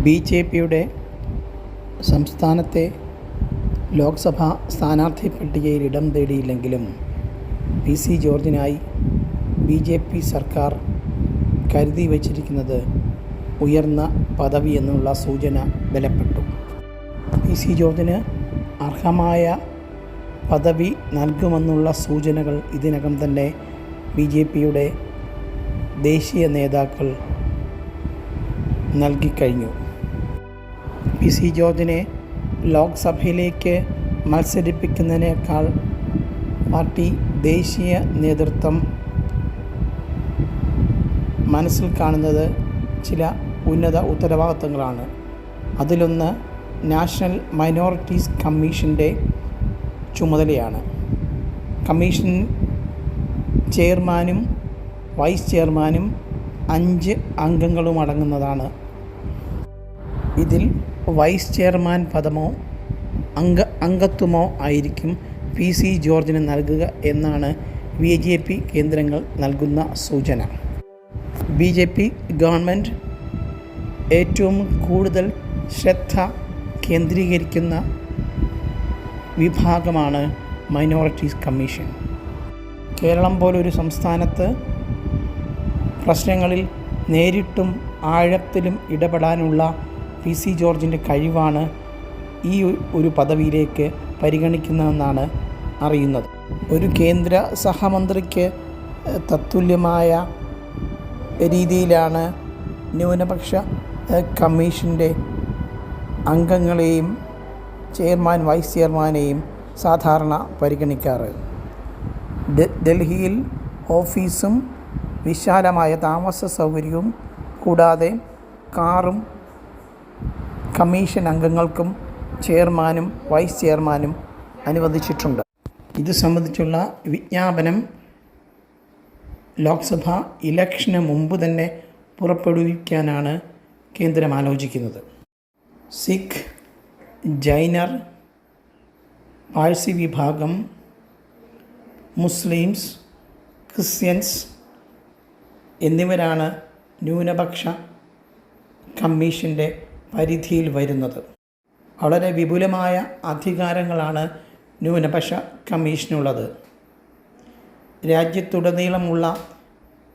B J പിയുടെ സംസ്ഥാനത്തെ ലോക്സഭാ സ്ഥാനാർത്ഥി പട്ടികയിൽ ഇടം തേടിയില്ലെങ്കിലും P C ജോർജിനായി B J P സർക്കാർ കരുതി വച്ചിരിക്കുന്നത് ഉയർന്ന പദവി എന്നുള്ള സൂചന ബലപ്പെട്ടു. പി സി ജോർജിന് അർഹമായ പദവി നൽകുമെന്നുള്ള സൂചനകൾ ഇതിനകം തന്നെ ബി ജെ പിയുടെ ദേശീയ നേതാക്കൾ നൽകിക്കഴിഞ്ഞു പി സി ജോർജിനെ ലോക്സഭയിലേക്ക് മത്സരിപ്പിക്കുന്നതിനേക്കാൾ പാർട്ടി ദേശീയ നേതൃത്വം മനസ്സിൽ കാണുന്നത് ചില ഉന്നത ഉത്തരവാദിത്തങ്ങളാണ്. അതിലൊന്ന് നാഷണൽ മൈനോറിറ്റീസ് കമ്മീഷന്റെ ചുമതലയാണ്. കമ്മീഷൻ ചെയർമാനും വൈസ് ചെയർമാനും അഞ്ച് അംഗങ്ങളും അടങ്ങുന്നതാണ്. ഇതിൽ വൈസ് ചെയർമാൻ പദമോ അംഗ അംഗത്വമോ ആയിരിക്കും പി സി ജോർജിന് നൽകുക എന്നാണ് ബി ജെ പി കേന്ദ്രങ്ങൾ നൽകുന്ന സൂചന. ബി ജെ പി ഗവൺമെന്റ് ഏറ്റവും കൂടുതൽ ശ്രദ്ധ കേന്ദ്രീകരിക്കുന്ന വിഭാഗമാണ് മൈനോറിറ്റീസ് കമ്മീഷൻ. കേരളം പോലൊരു സംസ്ഥാനത്ത് പ്രശ്നങ്ങളിൽ നേരിട്ടും ആഴത്തിലും ഇടപെടാനുള്ള പി സി ജോർജിന്റെ കഴിവാണ് ഈ ഒരു പദവിയിലേക്ക് പരിഗണിക്കുന്നതെന്നാണ് അറിയുന്നത്. ഒരു കേന്ദ്ര സഹമന്ത്രിക്ക് തത്തുല്യമായ രീതിയിലാണ് ന്യൂനപക്ഷ കമ്മീഷന്റെ അംഗങ്ങളെയും ചെയർമാൻ വൈസ് ചെയർമാനെയും സാധാരണ പരിഗണിക്കാറ്. ഡൽഹിയിൽ ഓഫീസും വിശാലമായ താമസ സൗകര്യവും കൂടാതെ കാറും കമ്മീഷൻ അംഗങ്ങൾക്കും ചെയർമാനും വൈസ് ചെയർമാനും അനുവദിച്ചിട്ടുണ്ട്. ഇത് സംബന്ധിച്ചുള്ള വിജ്ഞാപനം ലോക്സഭ ഇലക്ഷന് മുമ്പ് തന്നെ പുറപ്പെടുവിക്കാനാണ് കേന്ദ്രം ആലോചിക്കുന്നത്. സിഖ് ജൈനർ പാഴ്സി വിഭാഗം മുസ്ലിംസ് ക്രിസ്ത്യൻസ് എന്നിവരാണ് ന്യൂനപക്ഷ കമ്മീഷന്റെ പരിധിയിൽ വരുന്നത്. വളരെ വിപുലമായ അധികാരങ്ങളാണ് ന്യൂനപക്ഷ കമ്മീഷനുള്ളത്. രാജ്യത്തുടനീളമുള്ള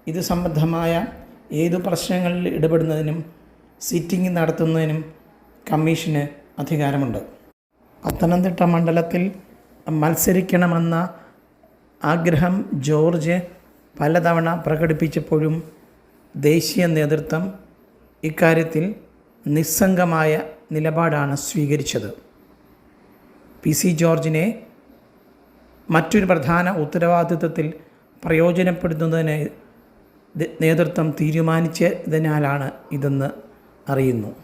ഇത് സംബന്ധമായ ഏതു പ്രശ്നങ്ങളിൽ ഇടപെടുന്നതിനും സിറ്റിംഗ് നടത്തുന്നതിനും കമ്മീഷന് അധികാരമുണ്ട്. പത്തനംതിട്ട മണ്ഡലത്തിൽ മത്സരിക്കണമെന്ന ആഗ്രഹം ജോർജ് പലതവണ പ്രകടിപ്പിച്ചപ്പോഴും ദേശീയ നേതൃത്വം ഇക്കാര്യത്തിൽ നിസ്സംഗമായ നിലപാടാണ് സ്വീകരിച്ചത്. പി. സി. ജോർജിനെ മറ്റൊരു പ്രധാന ഉത്തരവാദിത്വത്തിൽ പ്രയോജനപ്പെടുത്തുന്നതിന് നേതൃത്വം തീരുമാനിച്ചതിനാലാണ് ഇതെന്ന് അറിയുന്നു.